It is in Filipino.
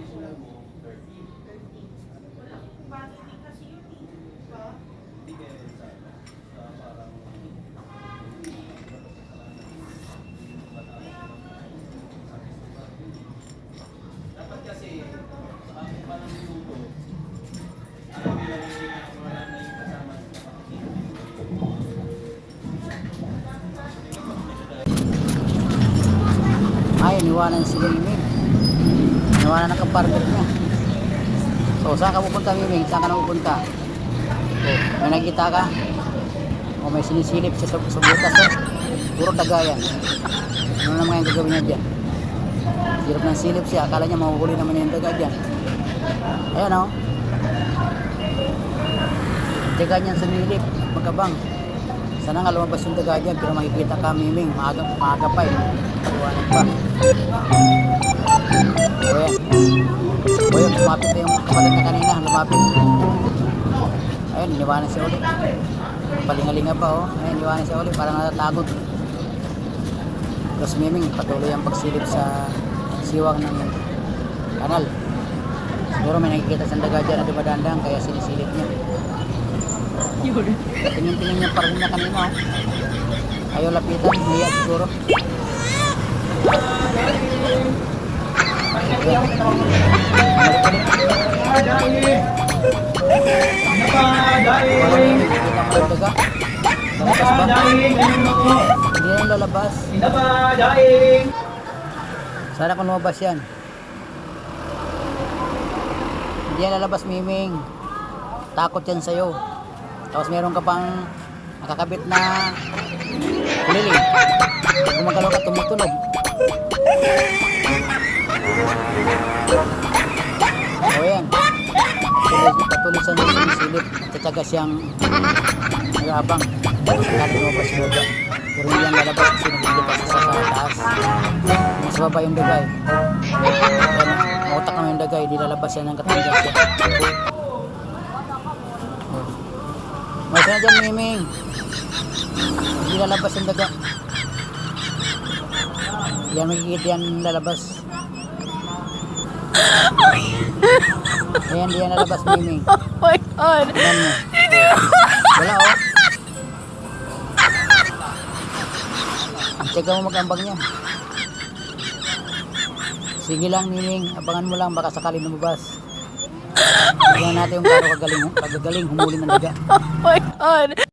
additional mo, 13. Kasi yun eh. Diba? Hindi kaya sa, sa parang dapat kasi wala na yung kasama ni Miming. Iniwanan ng kapartner niya. So, saan ka pupunta, Miming? Saan ka na pupunta? Oh, may nakita ka? O may sinisilip siya sa, sa butas, oh. Puro tagayan. Ano naman yung gagawin niya dyan? Hirap ng silip siya. Akala niya mahuhuli naman niya yung daga dyan. Ayan, oh. Daga niyan sumilip. Magkabang. Sana nga lumabas yung daga dyan. Pero makikita ka, Miming. Maaga, maaga pa eh. Tawanan pa. Yan, lumapit na yung kapatid na kanina. Lumapit. Ayun, iniwanan siya ulit. Palingalinga pa oh. Ayun, iniwanan siya ulit. Parang natatakot. Tapos Miming, patuloy ang pagsilip sa siwang ng kanal. Siguro may nakikita sa daga dyan na dumadandang kaya sinisilip niya. Tingin-tingin niya pa rin niya kanina. Oh. Ayaw lapitan, hiya siguro. Hindi na lalabas. Sana kung lumabas yan. Hindi yan lalabas, Miming. Takot yan sa'yo. Tapos meron ka pang nakakabit na kulili. Pag gumagalaw ka, tumutunog. Patuloy sa sinisilip. Tsatsaga siyang nag-aabang. Sakali lumabas yung daga. Pero hindi yan lalabas kasi naglilipas siya sa taas. Mas baba yung dagay. Mautak naman yung dagay. Di lalabas yan ng katanggal siya. Mas na dyan, Miming. Hindi lalabas yung daga. Yan, makikita yan lalabas. Ayan, di yan lalabas, Miming. Oh my god. Yan mo. Wala, oh. Tsaka mo mag-ambang niya. Sige lang, Miming. Abangan mo lang, baka sakali lumabas. Tignan natin yung gano'ng kagaling, kagagaling humuli ng daga. Oh my god.